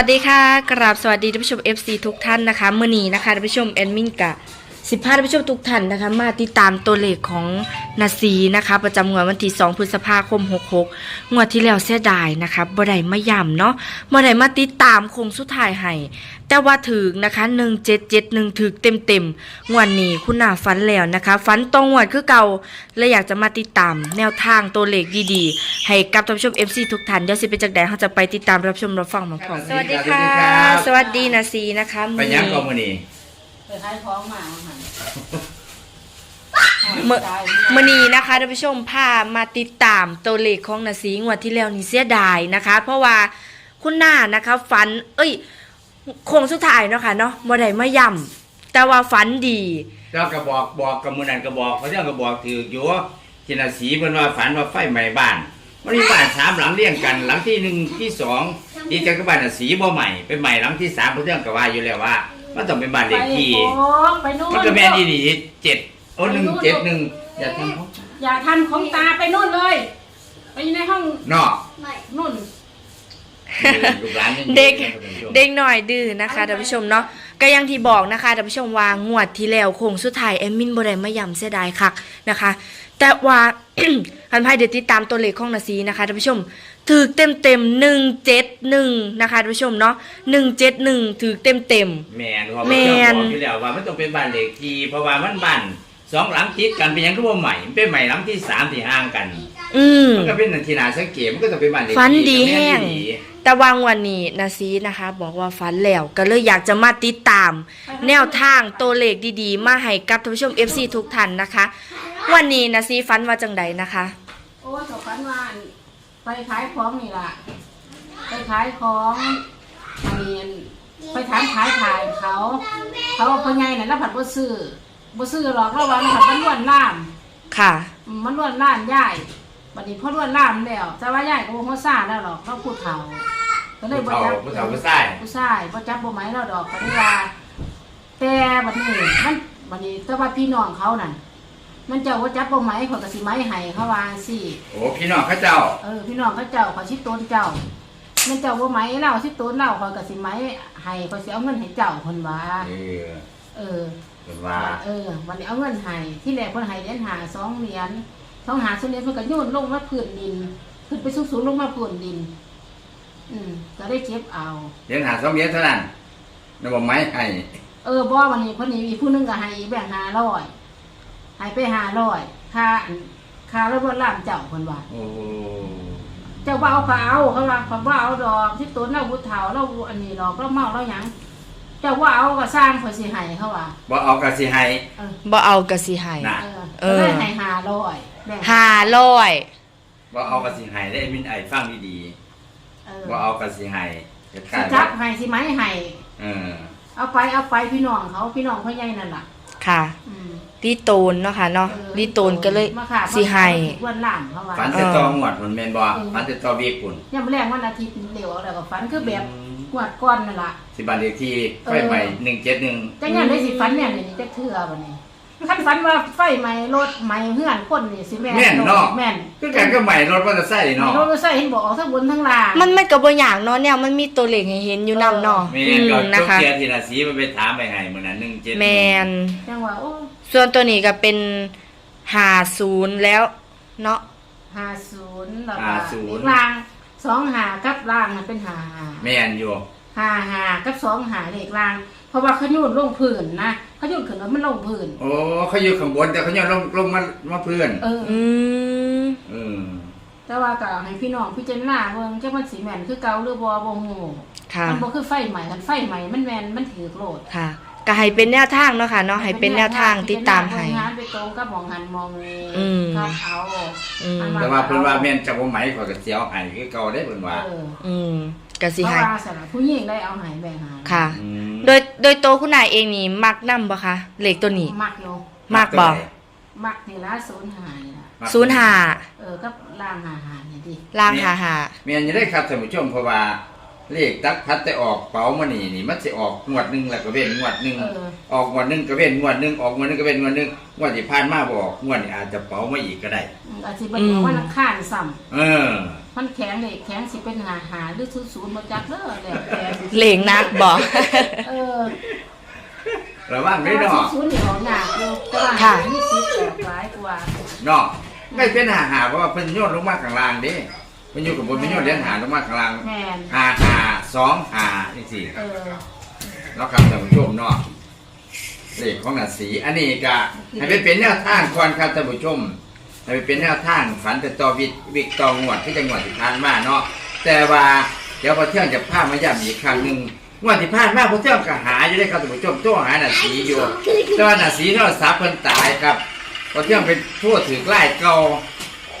สวัสดีค่ะ กราบสวัสดีท่านผู้ชม FC ทุกท่านนะคะเมื่อนี้นะคะท่านผู้ชมแอดมินกะ สิบห้าท่านผู้ชมทุกท่านนะคะ มาติดตามตัวเลขของนาซีนะคะ ประจำงวดวันที่2พฤษภาคม66งวดที่แล้วเสียดายนะคะบ่ได้มาย่ำเนาะบ่ได้มาติดตามโคงสุดท้ายให้แต่ว่าถึงนะคะ1771ถึกเต็มๆงวดนี้คุณนาฝันแล้วนะคะฝันตรงงวดคือเก่าและอยากจะมาติดตามแนวทางตัวเลขดีๆ ให้กับท่านผู้ชม FC ทุกท่านเดี๋ยวสิเป็นจักใดเราจะไปติดตามรับชมรับฟังพร้อมๆสวัสดีค่ะ สวัสดีนาซีนะคะไปยังก็มื้อนี้ ไปขายของมาเอาหันเมื่อมื่อนี้นะคะท่านผู้ชมพามาติดตามตัวเลขของนาซีงวดที่แล้วนี่เสียดายนะคะ เพราะว่าคุณหน้านะคะฝัน เอ้ยโคงสุดท้ายเนาะค่ะเนาะบ่ได้มาย่ำแต่ว่าฝันดีเจ้าก็บอกบอกกับมื้อนั้นก็บอกเขาเจ้าก็บอกถืออยู่ที่นาสีเพิ่นว่าฝันว่าไฟไหม้บ้านมันมีบ้านสามหลังเรียงกัน หลังที่หนึ่งที่สองที่จักรบ้านนาสีบ่ใหม่ไปใหม่หลังที่สามเพิ่นเจ้าก็ว่าอยู่แล้วว่า มันต้องเป็นบ้านเลขที่ไปโอ้ไปนู่นมันก็แม่นอีหลีเจ็ดโอ้หนึ่งเจ็ดหนึ่งอย่าทำเขาอย่าทำของตาไปนู่นเลย ไปอยู่ในห้องเนาะนู่นลูกหลานยังอยู่เด็กนะท่านผู้ชม เด็กหน่อยดื้อนะคะท่านผู้ชมเนาะก็อยังที่บอกนะคะท่านผู้ชมว่างวดที่แล้วโคงสุดท้ายแอมมินบ่ได้มาย่ำเสียดายคักนะคะ แต่ว่าพันพายเดี๋ยวติดตามตัวเลขของนาซีนะคะท่านผู้ชม ถือเต็มเต็มหนึ่งเจ็ดหนึ่งนะคะท่านผู้ชมเนาะหนึ่งเจ็ดหนึ่งถือเต็มเต็ม แม่นเพราะแม่ว่านเจ้าบอกอยู่แล้วว่ามันต้องเป็นบ้านเลขที่เพราะว่ามันบ้านสองหลังติดกันเป็นหยังก็บ่ใหม่มันเป็นใหม่หลังที่สามที่ห่างกัน อืม มันก็เป็นนาทีนาสังเกตมันก็ต้องเป็นบ้านเลขที่ฝันดีแห้งก็ม่นดีแต่วางวันนี้นาซีนะคะ บอกว่าฝันแล้วก็เลยอยากจะมาติดตาม แนวทางตัวเลขดีๆ มาให้กับท่านผู้ชม FC ทุกท่านนะคะ วันนี้นาซีฝันว่าจังใดนะคะ โอ้สกันว่า ไปขายของนี่ล่ะ ไปขายของอันนี้ไปถามขายขายเขา เขาเอาคนใหญ่น่ะแล้วผัดบ่ซื้อบ่ซื้อหรอกแล้วว่ามันผัดมันล้วนล่ามค่ะอืมมันล้วนล่ามย่ายบัดนี้พอล้วนล่ามแล้วแต่ว่าย่ายก็บ่ฮู้ซ่าแล้วหรอกเขาพูดเฒ่าก็เลยบ่ผู้จัเฒ่าบผู้เฒ่าผู้ชายผู้ชายบ่จับบ่ไหมเราดอกก็ได้ว่าแต่บัดนี้มันบัดนี้แต่ว่าพี่น้องเขานั่น มันเจ้าว่าจับบ่ไหมเขาก็สิไหมให้เขาว่าสิโอ้พี่น้องเข้าเจ้า เออพี่น้องเขาเจ้าเขาชิดต้นเจ้า มันเจ้าบ่ไหมเราชิดต้นเราเขาก็สิไหมให้เขาสิเอาเงินให้เจ้าเพิ่นว่าเออเออ เป็นว่าเออ วันนี้เอาเงินให้ที่แรกเพิ่นให้เหรียญหาสองเหรียญสองหาสองเหรียญเพิ่นก็โยนลงมาพื้นดิน ขึ้นไปสูงๆลงมาพื้นดิน อืมก็ได้เก็บเอา เลี้ยงหาสองเลี้ยงเท่านั้นนบ่ไม้ให้เออบ่วันนี้เพิ่นนี่มีผู้หนึงก็ให้แบ่งห้าร้อย ให้ไปห้าร้อยค่าค่ารถบนล่ามเจ้าเพิ่นว่าโอ้เจ้าบ่เอาก็เอาเขาว่าเขาบ่เอาดอกที่ต้นเราบุญเฒ่าเราอันนี้ดอกเราเมาเราหยังเจ้าว่าเอาก็สร้างข่อยสิให้เขาว่าบ่เอากะสิให้เออบ่เอากะสิให้น่ะเออเอก็อเลยให้ห้าร้อยแบ่งห้าร้อยบ่เอากะสิให้ได้มินไอ้ฟังดีเออๆบ่เอากะสิให้เฮ็ดสิการจับให้สิไหมให้เออเอาไปเอาไปพี่น้องเขาพี่น้องพ่อใหญ่นั่นล่ะ ค่ะอืมลีโตนเนาะค่ะเนาะเออลีโตนก็เลยมาค่ะสิให้ วันล่ามเขาว่าฝันแต่ตอหวดมันแม่นบ่ฝันแต่ตอวีปุ่นยังแรงวันอาทิตย์เดียวแล้วก็ฝันคือแบบกวดก้อนนั่นล่ะสิบ้านเลขที่ไฟใหม่171จังยังได้สิฝันเนี่ยนี่จักเทื่อบัดนี้ คันฝันว่าไฟไหม้รถไหม้เฮือนคนนี่สิแม่นแม่นเนาะแม่นคือกันก็ใหม่รถมอเตอร์ไซค์ไหม้เนาะรถใส่เห็นบอกออกทั้งบนทั้งล่าง มันมันก็บ่อย่างเนาะเนี่ยมันมีตัวเลขให้เห็นอยู่นำเนาะแม่อืนมก็นะทุกคะเทียทีละสีมันไปถามไปให้มื้อนั้น171แมนจังว่าโอ้ส่วนตัวนี้ก็เป็นหาศูนย์แล้วเนาะ50แล้วก็ห้าศูนย์อีกล่าง2หากับล่างมันเป็นหาหาแม่นอยู่ หาหากับ2หาเลขล่าง เพราะว่าเขาโยนลงพื้นนะเขาโยนขึ้นแล้วมันลงพื้น โอ้เขาอยู่ข้างบนแต่เขายังลงลงมามาเพื่อนเออ อืม เออแต่ว่าก็ให้พี่น้องพิจารณาเบิ่งจักมันสิแม่นคือเก่าหรือบ่บ่ฮู้ค่ะ มันบ่คือไฟใหม่คันไฟใหม่มันแม่นมันถือโลดค่ะ ก็ให้เป็นแนวทางเนาะค่ะเนาะให้เป็นแนวทางติดตามให้เบิ่งงานไปตรงกับหมองหันมองนี้อืมครับเอาอืมแต่ว่าเพิ่นว่าแม่นจับบ่ไหมข่อยก็เสียวให้คือเก่าได้เพิ่นว่า เอออืมก็เพสิราะให้ว่าสำหรับผู้หญิงได้เอาใหายแบ่งหาค่ะ อืมโดยโดยโตวคุณนายเองนี่มักนำบ่คะเลขตัวนี้ มักอยู่มักบ่ มักนี่ละศูนย์หายล่ะมักศูนย์หาเออกับล่างหาหานี่ดิล่างหาหา แม่นอยู่ได้ครับท่านผู้ชมเพราะว่า เลขตักพัดแต่ออกเป๋ามานี่นี่มันสิออกงวดหนึงแล้วก็เว้นงวดหนึงเออ ออกงวดหนึงก็เว้นงวดหนึงออกงวดหนึงก็เว้นงวดหนึงงวดที่ผ่านมาบ่ออกงวดนี้อาจจะเป๋ามาอีกก็ได้ อาจสิเป็นว่านักข้านซ้ำเออมันแข็งเลยแข็งสิเป็นหาหาหรือศูนย์ศูนย์บ่จักเด้อแล้วแต่สิเหลงนักบอก เออระวังด้วยแต่ว่าเนาะศูนย์นี่ของหนักอยู่แต่ว่าค่ะมีสิบแปดหลายกว่า เนาะไม่เป็นหาหาเพราะว่าเพิ่นโยนลงมาข้างล่างเดิ เพิ่นอยู่กับบนเพิ่นโยนเหรียญหาลงมาข้างล่างแม่นหาหาสองหาจังซี่เออเนาะครับท่านผู้ชมเนาะเลขของหนาสี อันนี้ก็ให้ไปเป็นแนวทางก่อนครับท่านผู้ชมให้ไปเป็นแนวทางฝันแต่ต่อวิกวิกต่องวดที่จังหวัดที่ผ่านมาเนาะแต่ว่าเดี๋ยวพอเที่ยงจะพามาย้ำอีกครั้งหนึ่งงวดที่ผ่านมาพอเที่ยงก็หาอยู่ได้ครับท่านผู้ชมโทรหาหนาสีอยู่แต่ว่าหนาสีโทรศัพท์เพิ่นตายครับพอเที่ยงเป็นทั่วถือไล่เก่า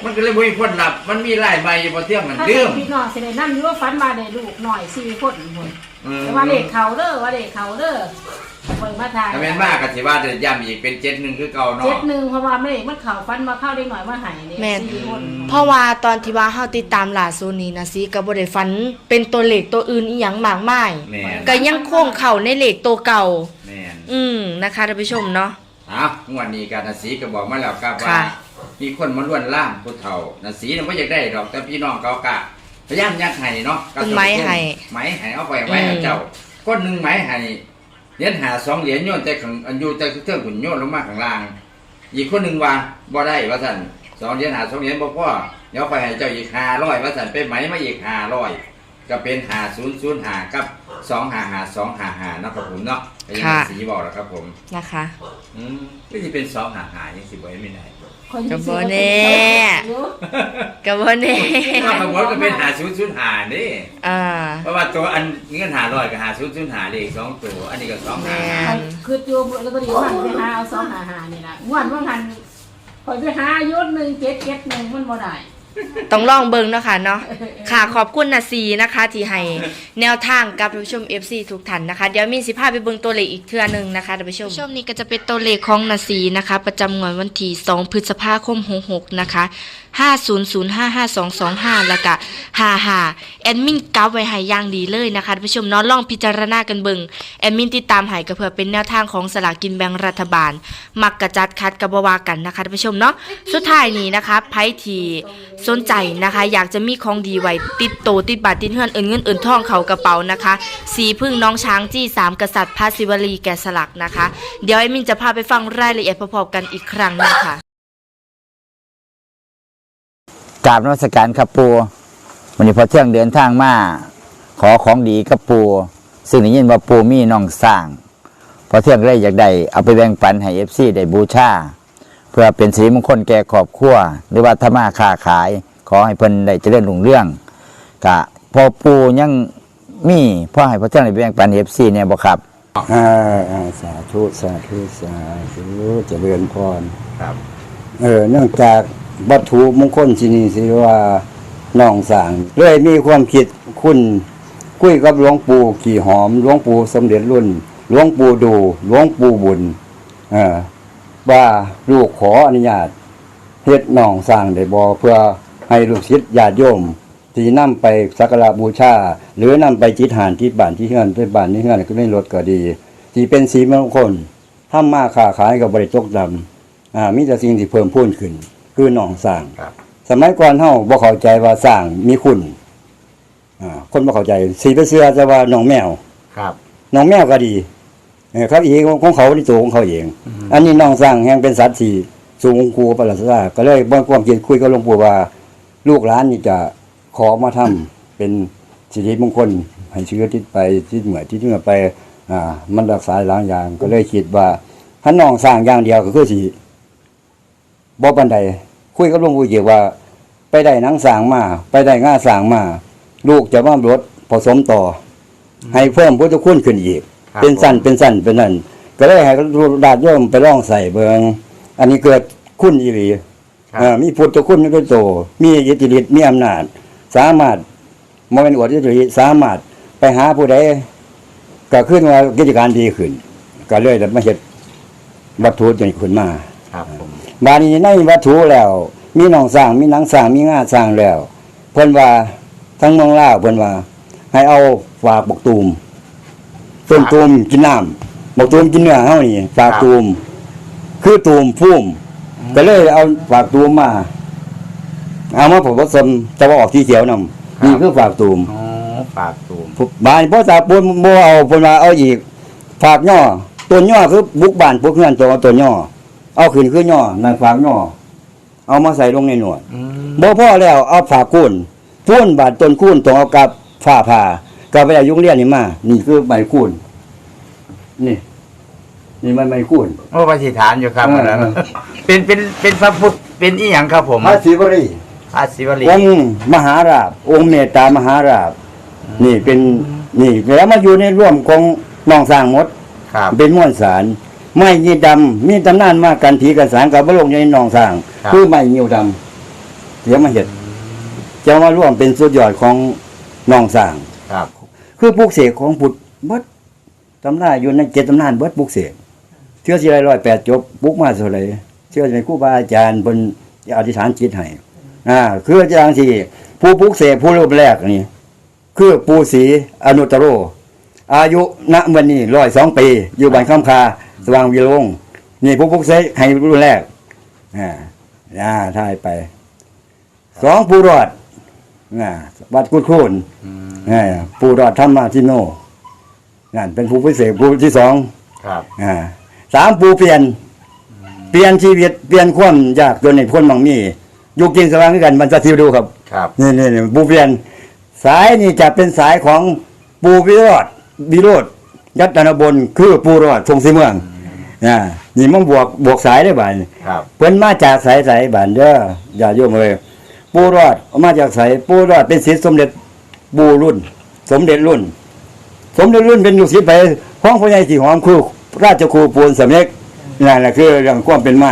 มันก็เลยบ่มีคนรับ มันมีไล่ใหม่อยู่พอเที่ยงมันถ้าลืเกิดมพี่น้องสิได้นั่งอยู่ว่าฝันมาได้ลูกหน่อยสี่คนคนอืมแต่ว่าเลขเขาเด้อว่าเลขเขาเด้อเปิดมาทายถ้าแม่นมากก็สิว่าจะย้ำอีกเป็นเจ็ดหนึ่งคือเก่าเนาะ เจ็ดหนึ่งเพราะว่าไม่ได้มันเขาฟันมาเข้าได้หน่อยมาใหายเนี่ยแม่น สี่คนเพราะว่าตอนที่ว่าเฮาติดตามล่าสุดนี้นะสิก็บ่ได้ฝันเป็นตัวเลขตัวอื่นอีหยังมากมายแม่น ก็ยังคงเข้าในเลขตัวเก่า แม่น อืมนะคะท่านผู้ชมเนาะ อ้าวงวดนี้การนาสีก็บอกมาแล้วครับว่าค่ะ มีคนมาล้วนล่ามผู้เฒ่านาสีน่ะบ่อยากได้ดอกแต่พี่น้องเขากะพยายามยักให้เนาะเป็นไม้ให้ ไม้ให้เอาไปไว้ให้เจ้าคนหนึงไม้ให้เหรียญหาสองเหรียญโยนแต่ข้างอันอยู่แต่เครื่องขุนโยนลงมาข้างล่าง อีกคนหนึงว่าบ่ได้ว่าซั่นสองเหรียญหาสองเหรียญบ่พอเดี๋ยวไปให้เจ้าอีก500ว่าซั่นไปไหมมาอีก500ก็เป็น5005กับ255255เนาะครับผมเนาะพยายามค่ะสีบอกแล้วครับผมนะคะ อืมก็จะเป็นสองหาหายังสิบไว้ไม่ได้ คนก็ที่บ่ซื้อแน่ก็บ่แน่ถ้าขบวนก็เป็นหาศูนย์ศูนย์หานี่ อ่า เพราะว่าตัวอันเงินหาร้อยกับหาศูนย์ศูนย์หาเลขสองตัว อันนี้ก็สองหาหาแม่ คือจูบแล้วก็ดีว่าไปหาเอาสองหาหานี่แหละงวดว่างันคอยไปหายุดหนึ่งเจ็ดเจ็ดหนึ่งมันบ่ได้ ต้องลองเบิ่งเนาะค่ะเนาะค่ะขอบคุณนาซีนะคะ ที่ให้แนวทางกับท่านผู้ชม FC ทุกท่านนะคะ เดี๋ยวมีสิพาไปเบิ่งตัวเลขอีกเทื่อหนึงนะคะท่านผู้ชมชมนี้ก็จะเป็นตัวเลขของนาซีนะคะ ประจำงวดวันที่2พฤษภาคม66นะคะ500552225 แล้วก็55แอดมินกราฟไว้ให้อย่างดีเลยนะคะท่านผู้ชมเนาะลองพิจารณากันเบิงแอดมินติดตามให้ก็เพื่อเป็นแนวทางของสลากกินแบ่งรัฐบาล มักกระจัดคัดกระบวากันนะคะท่านผู้ชมเนาะสุดท้ายนี้นะคะไพ่ทีสนใจนะคะ อยากจะมีของดีไว้ติดโตติดบัตรติดเฮือนเอินเงินเอินทองเขากระเป๋านะคะ สีพึ่งน้องช้างจี้สามกษัตริย์พาศิวลีแกะสลักนะคะ เดี๋ยวไอ้มินจะพาไปฟังรายละเอียดพอมๆกันอีกครั้งหนึงค่ะ กราบนมัสการครับปูวันนี้พอเที่ยงเดินทางมาขอของดีกับปูซึ่งได้ยินว่าปูมีน้องสร้าง พอเที่ยงเลยอยากได้เอาไปแบ่งปันให้เอฟซีได้บูชาเพื่อเป็นสิริมงคลแก่ครอบครัวหรือว่าถ้ามาค้าขาย ขอให้เพิ่นได้เจริญรุ่งเรืองกะพอปูยังมีพ่อให้พอเที่ยงได้แบ่งปันเอฟซีเนี่ยบ่ครับอ่าอ่าสาธุสาธุสาธุเจริญพร ครับ เออเนื่องจาก วัตถุมงคลที่นี่สิว่าน้องสางเลยมีความคิดคุณคุยกับหลวงปู่ขี่หอมหลวงปู่สมเด็จรุ่นหลวงปู่ดูหลวงปู่บุญว่าลูกขออนุญาตเฮ็ดน้องสร้างได้บ่เพื่อให้ลูกศิษย์ญาติโยมที่นำไปสักการะบูชาหรือนำไปจิตหานที่บ้านที่เฮือนไปบ้านที่เฮือนก็ไม่ลดก็ดีที่เป็นสีมงคลทำมาค้าขายกับบริตกดำอ่ามีแต่สิ่งที่เพิ่มพูนขึ้น คือหนองสร้างครับ สมัยก่อนเฮาบ่เข้าใจว่าสร้างมีคุณอ่าคนบ่เข้าใจสีไปเสื้อจะว่าหนองแมวครับหนองแมวก็ดีเออครับอีกของเขาที่ตัวของเขาเอง อันนี้หนองสร้างแห่งเป็นสัตว์ที่สูงคูประหลาดซาก็เลยบ่ความคิดคุยกับหลวงปู่ว่า ลูกหลานนี่จะขอมาทำเป็นสิริมงคลให้เชื้อติดไปที่เหมือที่เหมือไป อ่า มันรักษาหลายอย่างก็เลยคิดว่าถ้าน้องสร้างอย่างเดียวก็คือสิบ่ปันใด คุยกับหลวงปู่เกี่ยวว่า ไปได้หนังสร้างมา ไปได้ง่าสร้างมา ลูกจะมารถผสมต่ออให้เพิ่มพุทธคุณขึ้นอีก ครับเป็นสั้นเป็นสั้นเป็นนั่นก็เลยให้ดาดโย่อมไปลองใส่เบิงอันนี้เกิดคุณอีหลีครับอ่ามีพุทธคุณมีโต มีอิทธิฤทธิ์มีอำนาจ สามารถมเป็นอวดอิทธิฤทธิ์สามารถไปหาผู้ใดก็ขึ้นว่ากิจการดีขึ้น ก็เลยได้มาเฮ็ดวัตถุจนขึ้นมา ครับผม บาดนี้ในวัตถุแล้ว มีหนองสร้างมีหนังสร้างมีงาสร้างแล้ว เพิ่นว่าทั้งเมืองลาวเพิ่นว่า ให้เอาฝากบกตูมต้นตูมกินน้ำบกตูมกินเนื้อเฮานี่ฝากตูม คือตูมพุ่มก็เลยเอาฝากตูมมา เอามาผมผสมจะว่าออกที่เขียวนำนี่คือฝากตูมอ๋อฝากตูมบ้านพ่อตาปูนบ่เอาเพิ่นว่าเอาอีก ฝากย่อตัวย่อคือบุกบ้านพวกเฮือนตัวตัวย่อ เอาขึ้นคือย่อนั่นฝากย่อเอามาใส่ลงในหนวดอืมบ่พอแล้ว เอาฝากกุ้นพุ่นบาดต้นกุ้นต้องเอากับฝ้าผ่ากับไปอายุเรียนนี่มา นี่คือใบกุ้นนี่ นี่มันใบกุ้นโอ้พระสิฐานอยู่ครับเอออันนั้นเออเป็นเป็นเป็นพระพุทธเป็นอีหยังครับผมพระศิวรีพระศิวลีองค์มหาราบ องค์เมตตามหาราบ นี่เป็นนี่แล้วมาอยู่ในร่วมของน้องสร้างหมดครับเป็นม้วนสาร ไม้ยีดำมีตำนานมากันถีกันสารกับบลงในหนองสร้าง ครับ คือไม้ยีดำเสียมาเห็ดจะมาร่วมเป็นสุดยอดของหนองสร้าง ครับ คือปลูกเสกของพุทธเบิดตำนานอยู่ในเจ็ดตำนานเบิดปลูกเสกเชื่อสิไรร้อยแปดจบปลูกมาเท่าไหรเชื่อในครูบาอาจารย์บนอธิษฐานจิตให้อ่าคืออาจารย์ที่ผู้ปลูกเสกผู้รูปแรกนี่ คือปูศรีอนุตตโร อายุณวันนี้ร้อยสองปี อยู่บ้านข้ามคา สว่างวิโรงนี่ผู้ปลูกเสกให้รุ่นแรกอ่าอ่าทายไปสองปูรอดอ่าวัดกุดคูนอืมอ่าปูรอดธรรมาทิโนนั่นเป็นผู้พิเศษผู้ที่สองครับอ่าสามปูเปลี่ยน เปลี่ยนชีวิตเปลี่ยนความยากจนในพ้นบางมีอยู่กินสว่างด้วยกันมันจะทิวดูครับ ครับนี่นี่นี่ปูเปลี่ยน สายนี่จะเป็นสายของปูวิโรดวิโรด ยัตนบนคือปูรอดทรงสีเมืองอ่านี่มันบวกบวกสายได้บ่ายครับเพิ่นมาจากสายสายบ้านเด้ออย่าโยมเลยปูรอดมาจากสายปูรอดเป็นศิษย์สมเด็จปูรุ่น สมเด็จรุ่น สมเด็จรุ่นเป็นลูกศิษย์ไปของพ่อใหญ่สีหอมคือราชครูปูนสำเร็จนั่นแหละคือเรื่องความเป็นมา